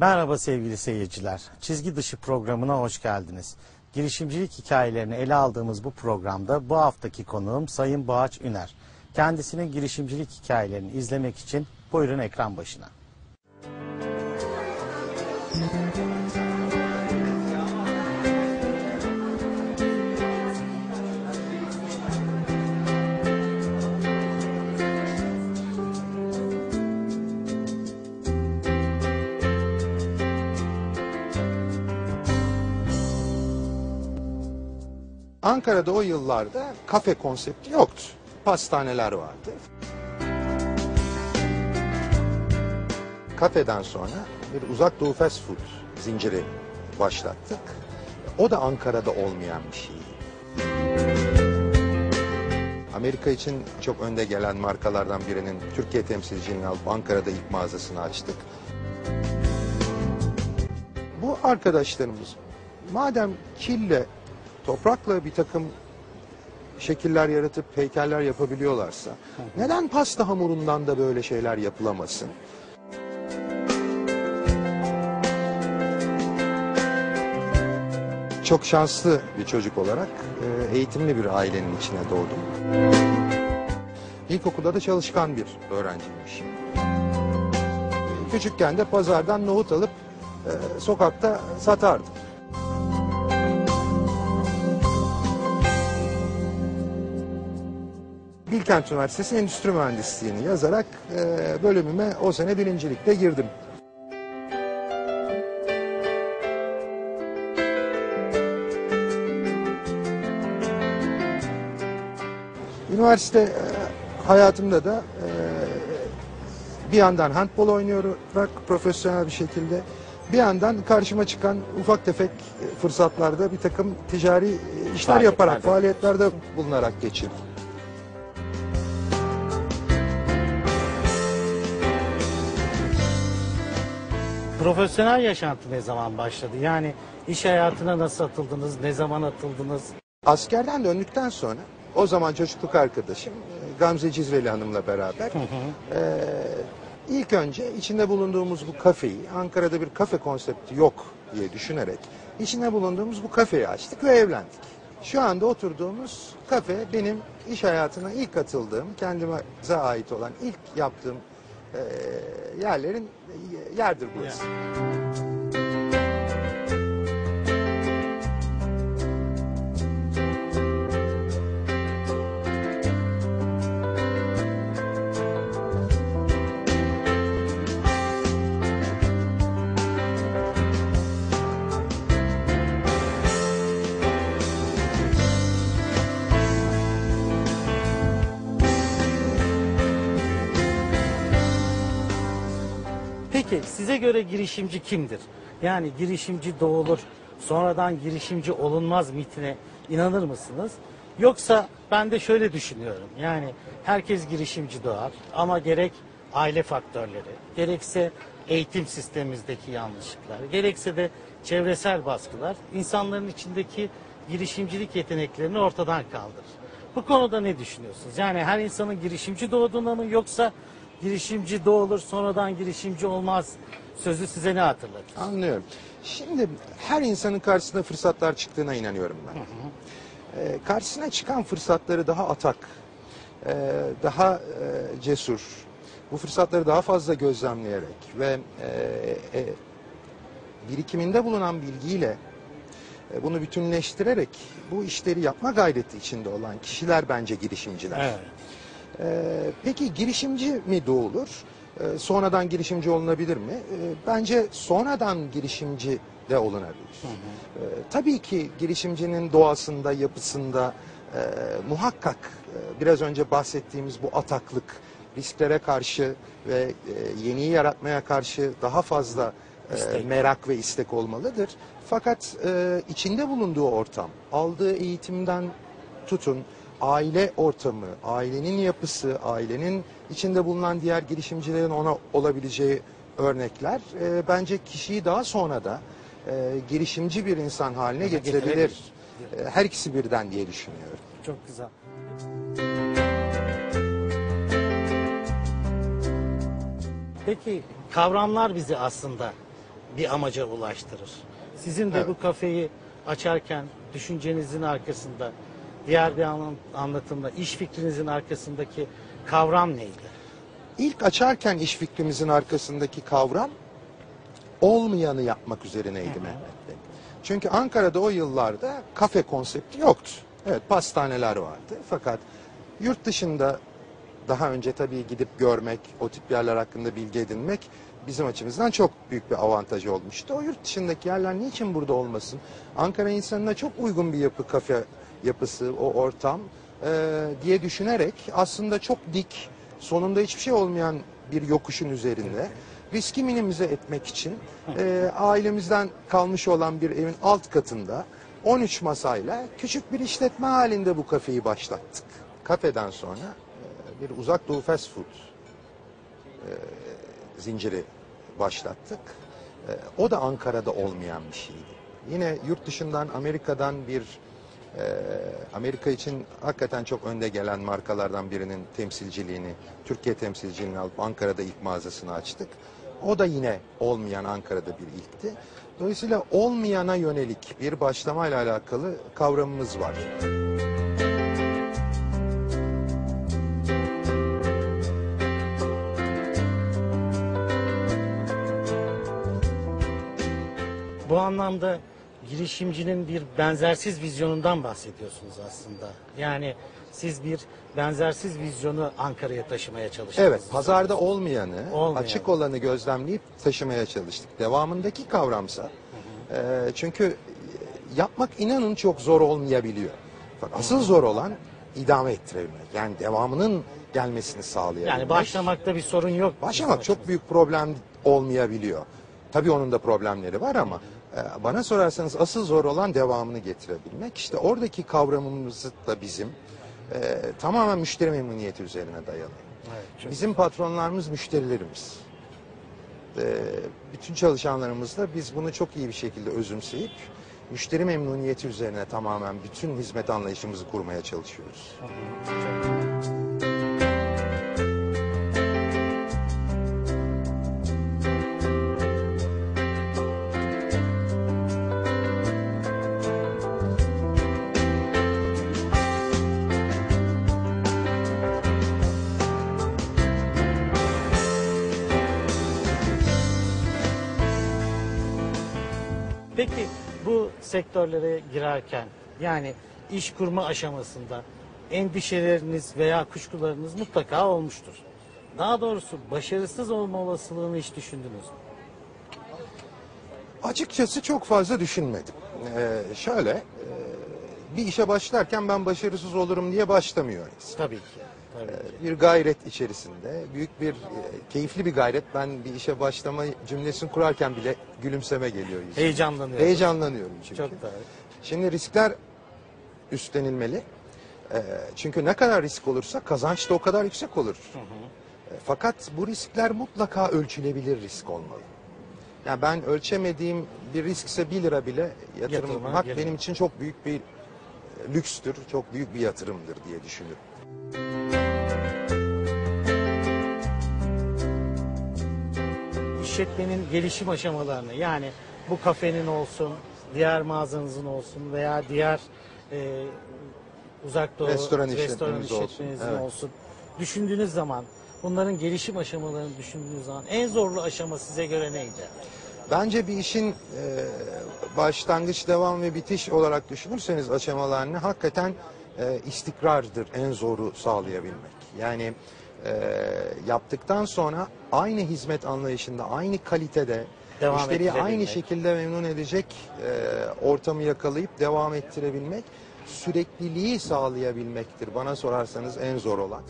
Merhaba sevgili seyirciler. Çizgi dışı programına hoş geldiniz. Girişimcilik hikayelerini ele aldığımız bu programda bu haftaki konuğum Sayın Boğaç Üner. Kendisinin girişimcilik hikayelerini izlemek için buyurun ekran başına. Ankara'da o yıllarda kafe konsepti yoktu. Pastaneler vardı. Kafeden sonra bir uzak doğu fast food zinciri başlattık. O da Ankara'da olmayan bir şey. Amerika için çok önde gelen markalardan birinin Türkiye temsilciliğini alıp Ankara'da ilk mağazasını açtık. Bu arkadaşlarımız madem kille, toprakla bir takım şekiller yaratıp heykeller yapabiliyorlarsa neden pasta hamurundan da böyle şeyler yapılamasın? Çok şanslı bir çocuk olarak e, eğitimli bir ailenin içine doğdum. İlkokulda da çalışkan bir öğrenciymişim. Küçükken de pazardan nohut alıp e, sokakta satardım. Bilkent Üniversitesi Endüstri Mühendisliğini yazarak e, bölümüme o sene birincilikle girdim. Üniversite e, hayatımda da e, bir yandan handbol oynayarak profesyonel bir şekilde bir yandan karşıma çıkan ufak tefek fırsatlarda bir takım ticari işler yaparak, faaliyetlerde bulunarak geçirdim. Profesyonel yaşantı ne zaman başladı? Yani iş hayatına nasıl atıldınız, ne zaman atıldınız? Askerden döndükten sonra o zaman çocukluk arkadaşım Gamze Cizreli Hanım'la beraber e, ilk önce içinde bulunduğumuz bu kafeyi Ankara'da bir kafe konsepti yok diye düşünerek içinde bulunduğumuz bu kafeyi açtık ve evlendik. Şu anda oturduğumuz kafe benim iş hayatına ilk katıldığım, kendimize ait olan ilk yaptığım yerlerin e, yerdir burası. Peki size göre girişimci kimdir? Yani girişimci doğulur, sonradan girişimci olunmaz mitine inanır mısınız? Yoksa ben de şöyle düşünüyorum. Yani herkes girişimci doğar ama gerek aile faktörleri, gerekse eğitim sistemimizdeki yanlışlıklar, gerekse de çevresel baskılar insanların içindeki girişimcilik yeteneklerini ortadan kaldırır. Bu konuda ne düşünüyorsunuz? Yani her insanın girişimci doğduğuna mı yoksa girişimci doğulur sonradan girişimci olmaz sözü size ne hatırlatır? Anlıyorum. Şimdi her insanın karşısına fırsatlar çıktığına inanıyorum ben. Ee, karşısına çıkan fırsatları daha atak, e, daha e, cesur, bu fırsatları daha fazla gözlemleyerek ve e, e, birikiminde bulunan bilgiyle e, bunu bütünleştirerek bu işleri yapma gayreti içinde olan kişiler bence girişimciler. Evet. Ee, peki girişimci mi doğulur? Ee, sonradan girişimci olunabilir mi? Ee, bence sonradan girişimci de olunabilir. Ee, tabii ki girişimcinin doğasında, yapısında e, muhakkak e, biraz önce bahsettiğimiz bu ataklık, risklere karşı ve e, yeniyi yaratmaya karşı daha fazla e, merak ve istek olmalıdır. Fakat e, içinde bulunduğu ortam, aldığı eğitimden tutun, aile ortamı, ailenin yapısı, ailenin içinde bulunan diğer girişimcilerin ona olabileceği örnekler e, bence kişiyi daha sonra da e, girişimci bir insan haline getirebilir. getirebilir. E, her ikisi birden diye düşünüyorum. Çok güzel. Peki kavramlar bizi aslında bir amaca ulaştırır. Sizin de Evet. bu kafeyi açarken düşüncenizin arkasında, diğer bir anlatımda iş fikrinizin arkasındaki kavram neydi? İlk açarken iş fikrimizin arkasındaki kavram olmayanı yapmak üzerineydi Mehmet Bey. Çünkü Ankara'da o yıllarda kafe konsepti yoktu. Evet pastaneler vardı fakat yurt dışında daha önce tabii gidip görmek, o tip yerler hakkında bilgi edinmek bizim açımızdan çok büyük bir avantaj olmuştu. O yurt dışındaki yerler niçin burada olmasın? Ankara insanına çok uygun bir yapı, kafe yapısı, o ortam eee, diye düşünerek aslında çok dik, sonunda hiçbir şey olmayan bir yokuşun üzerinde riski minimize etmek için eee, ailemizden kalmış olan bir evin alt katında 13 masayla küçük bir işletme halinde bu kafeyi başlattık. Kafeden sonra eee, bir uzak doğu fast food eee, zinciri başlattık. Eee, o da Ankara'da olmayan bir şeydi. Yine yurt dışından Amerika'dan bir eee, Amerika için hakikaten çok önde gelen markalardan birinin temsilciliğini, Türkiye temsilciliğini alıp Ankara'da ilk mağazasını açtık. O da yine olmayan Ankara'da bir ilkti. Dolayısıyla olmayana yönelik bir başlamayla alakalı kavramımız var. Bu anlamda girişimcinin bir benzersiz vizyonundan bahsediyorsunuz aslında. Yani siz bir benzersiz vizyonu Ankara'ya taşımaya çalıştınız. Evet, pazarda olmayanı, Olmayan. açık olanı gözlemleyip taşımaya çalıştık. Devamındaki kavramsa, e, çünkü yapmak inanın çok zor olmayabiliyor. Fakat asıl zor olan idame ettirebilmek. Yani devamının gelmesini sağlayabilmek. Yani başlamakta bir sorun yok. Başlamak çok büyük problem olmayabiliyor. Tabii onun da problemleri var ama bana sorarsanız asıl zor olan devamını getirebilmek. İşte oradaki kavramımız da bizim e, tamamen müşteri memnuniyeti üzerine dayalı. Evet, Bizim patronlarımız müşterilerimiz. E, bütün çalışanlarımızla biz bunu çok iyi bir şekilde özümseyip müşteri memnuniyeti üzerine tamamen bütün hizmet anlayışımızı kurmaya çalışıyoruz. Peki bu sektörlere girerken yani iş kurma aşamasında endişeleriniz veya kuşkularınız mutlaka olmuştur. Daha doğrusu başarısız olma olasılığını hiç düşündünüz mü? Açıkçası çok fazla düşünmedim. Ee, şöyle, e, bir işe başlarken ben başarısız olurum diye başlamıyor insan. Tabii ki. Ki. Bir gayret içerisinde, büyük bir, e, keyifli bir gayret. Ben bir işe başlama cümlesini kurarken bile gülümseme geliyor yüzüme. Heyecanlanıyorum. Heyecanlanıyorum çünkü. Çok da. Şimdi riskler üstlenilmeli. Ee, çünkü ne kadar risk olursa kazanç da o kadar yüksek olur. Ee, Fakat bu riskler mutlaka ölçülebilir risk olmalı. Yani ben ölçemediğim bir riskse 1 lira bile Yatırıma yatırmak girelim. benim için çok büyük bir e, lükstür, çok büyük bir yatırımdır diye düşünüyorum. İşletmenin gelişim aşamalarını yani bu kafenin olsun, diğer mağazanızın olsun veya diğer e, uzak doğu Restoran restoran olsun, işletmenizin evet. olsun. Düşündüğünüz zaman bunların gelişim aşamalarını düşündüğünüz zaman en zorlu aşama size göre neydi? Bence bir işin e, başlangıç, devam ve bitiş olarak düşünürseniz aşamalarını hakikaten e, istikrardır en zoru sağlayabilmek. Yani e, yaptıktan sonra aynı hizmet anlayışında, aynı kalitede, Devam müşteriyi aynı şekilde memnun edecek e, ortamı yakalayıp devam ettirebilmek, sürekliliği sağlayabilmektir bana sorarsanız en zor olan.